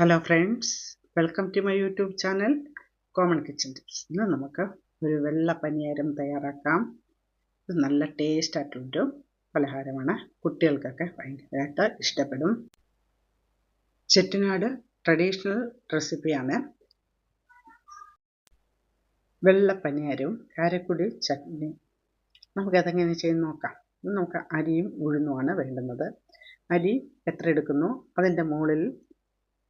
Hello friends welcome to my YouTube channel common kitchen tips ഇന്ന് നമുക്ക് ഒരു വെള്ള പനിയാരം തയ്യാറാക്കാം. ഇത് നല്ല ടേസ്റ്റ് പലഹാരമാണ്. കുട്ടികൾക്കൊക്കെ ഭയങ്കരമായിട്ട് ഇഷ്ടപ്പെടും. ചെട്ടിനാട് ട്രഡീഷണൽ റെസിപ്പിയാണ് വെള്ള പനിയാരവും കാരക്കുടി ചട്നി. നമുക്കതെങ്ങനെ ചെയ്ത് നോക്കാം. നമുക്ക് അരിയും ഉഴുന്നുമാണ് വേണ്ടുന്നത്. അരി എത്ര എടുക്കുന്നു? അതിന്റെ മുകളിൽ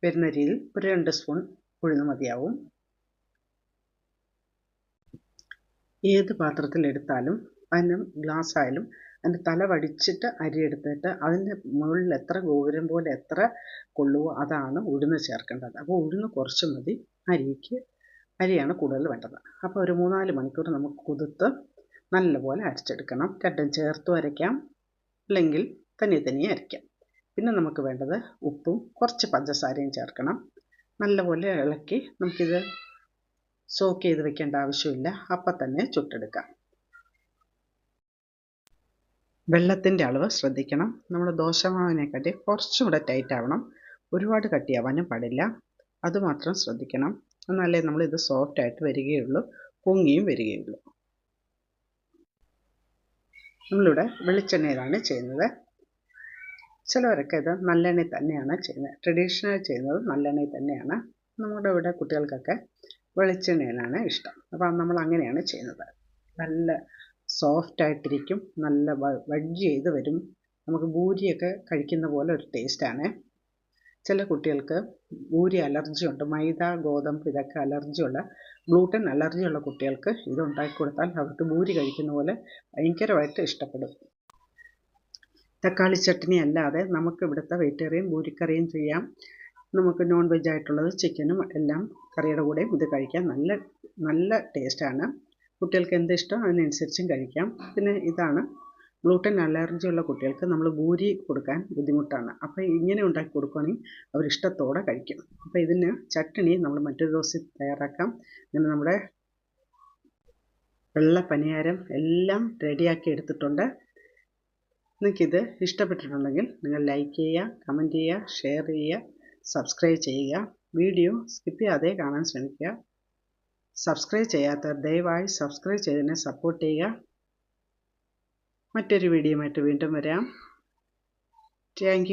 വരുന്ന രീതിയിൽ ഒരു രണ്ട് സ്പൂൺ ഉഴുന്ന് മതിയാവും. ഏത് പാത്രത്തിൽ എടുത്താലും അതിന് ഗ്ലാസ് ആയാലും അതിന്റെ തല വടിച്ചിട്ട് അരി എടുത്തിട്ട് അതിന്റെ മുകളിൽ എത്ര ഗോപുരം പോലെ എത്ര കൊള്ളുവോ അതാണ് ഉഴുന്ന് ചേർക്കേണ്ടത്. അപ്പോൾ ഉഴുന്ന് കുറച്ച് മതി അരിക്ക്. അരിയാണ് കൂടുതൽ വേണ്ടത്. അപ്പോൾ ഒരു മൂന്നാൽ മണിക്കൂർ നമുക്ക് കുതിർത്ത് നല്ലപോലെ അരച്ചെടുക്കണം. രണ്ടും ചേർത്തും അരയ്ക്കാം അല്ലെങ്കിൽ തനിയെ തനിയെ അരയ്ക്കാം. പിന്നെ നമുക്ക് വേണ്ടത് ഉപ്പും കുറച്ച് പഞ്ചസാരയും ചേർക്കണം. നല്ലപോലെ ഇളക്കി നമുക്കിത് സോക്ക് ചെയ്ത് വെക്കേണ്ട ആവശ്യമില്ല. അപ്പം തന്നെ ചുട്ടെടുക്കാം. വെള്ളത്തിന്റെ അളവ് ശ്രദ്ധിക്കണം. നമ്മൾ ദോശമാവിനെക്കാട്ടി കുറച്ചും കൂടെ ടൈറ്റ് ആവണം. ഒരുപാട് കട്ടിയാവാനും പാടില്ല. അതുമാത്രം ശ്രദ്ധിക്കണം. എന്നാലേ ഇത് സോഫ്റ്റ് ആയിട്ട് വരികയുള്ളൂ. പൊങ്ങിയും വരികയുള്ളൂ. നമ്മളിവിടെ വെളിച്ചെണ്ണയിലാണ് ചെയ്യുന്നത്. ചിലവരൊക്കെ ഇത് നല്ലെണ്ണയിൽ തന്നെയാണ് ചെയ്യുന്നത്. ട്രഡീഷണൽ ചെയ്യുന്നത് നല്ലെണ്ണയിൽ തന്നെയാണ്. നമ്മുടെ ഇവിടെ കുട്ടികൾക്കൊക്കെ വെളിച്ചെണ്ണയിലാണ് ഇഷ്ടം. അപ്പം നമ്മൾ അങ്ങനെയാണ് ചെയ്യുന്നത്. നല്ല സോഫ്റ്റ് ആയിട്ടിരിക്കും. നല്ല വഡ്ജ് ചെയ്ത് വരും. നമുക്ക് ഭൂരിയൊക്കെ കഴിക്കുന്ന പോലെ ഒരു ടേസ്റ്റാണ് ചില കുട്ടികൾക്ക് ഭൂരി അലർജി ഉണ്ട്. മൈദ ഗോതമ്പ് ഇതൊക്കെ അലർജിയുള്ള ഗ്ലൂട്ടൻ അലർജിയുള്ള കുട്ടികൾക്ക് ഇത് ഉണ്ടാക്കി കൊടുത്താൽ അവർക്ക് ഭൂരി കഴിക്കുന്ന പോലെ ഭയങ്കരമായിട്ട് ഇഷ്ടപ്പെടും. തക്കാളി ചട്നി അല്ലാതെ നമുക്ക് ഇവിടുത്തെ വെജിറ്റേറിയൻ പൂരിക്കറിയും ചെയ്യാം. നമുക്ക് നോൺ വെജ് ആയിട്ടുള്ളത് ചിക്കനും എല്ലാം കറിയുടെ കൂടെയും ഇത് കഴിക്കാം. നല്ല നല്ല ടേസ്റ്റാണ് കുട്ടികൾക്ക് എന്ത് ഇഷ്ടം അതിനനുസരിച്ചും കഴിക്കാം. പിന്നെ ഇതാണ് ഗ്ലൂട്ടൻ അലർജി ഉള്ള കുട്ടികൾക്ക് നമ്മൾ ഭൂരി കൊടുക്കാൻ ബുദ്ധിമുട്ടാണ്. അപ്പോൾ ഇങ്ങനെ ഉണ്ടാക്കി കൊടുക്കുകയാണെങ്കിൽ അവർ ഇഷ്ടത്തോടെ കഴിക്കും. അപ്പോൾ ഇതിന് ചട്നി നമ്മൾ മറ്റൊരു ദിവസം തയ്യാറാക്കാം. ഇങ്ങനെ നമ്മുടെ വെള്ള പനിയാരം എല്ലാം റെഡിയാക്കി എടുത്തിട്ടുണ്ട്. നിങ്ങൾക്കിത് ഇഷ്ടപ്പെട്ടിട്ടുണ്ടെങ്കിൽ നിങ്ങൾ ലൈക്ക് ചെയ്യുക കമന്റ് ചെയ്യുക ഷെയർ ചെയ്യുക സബ്സ്ക്രൈബ് ചെയ്യുക വീഡിയോ സ്കിപ്പ് ചെയ്യാതെ കാണാൻ ശ്രമിക്കുക. സബ്സ്ക്രൈബ് ചെയ്യാത്ത ദയവായി സബ്സ്ക്രൈബ് ചെയ്തതിനെ സപ്പോർട്ട് ചെയ്യുക. മറ്റൊരു വീഡിയോയുമായിട്ട് വീണ്ടും വരാം. താങ്ക്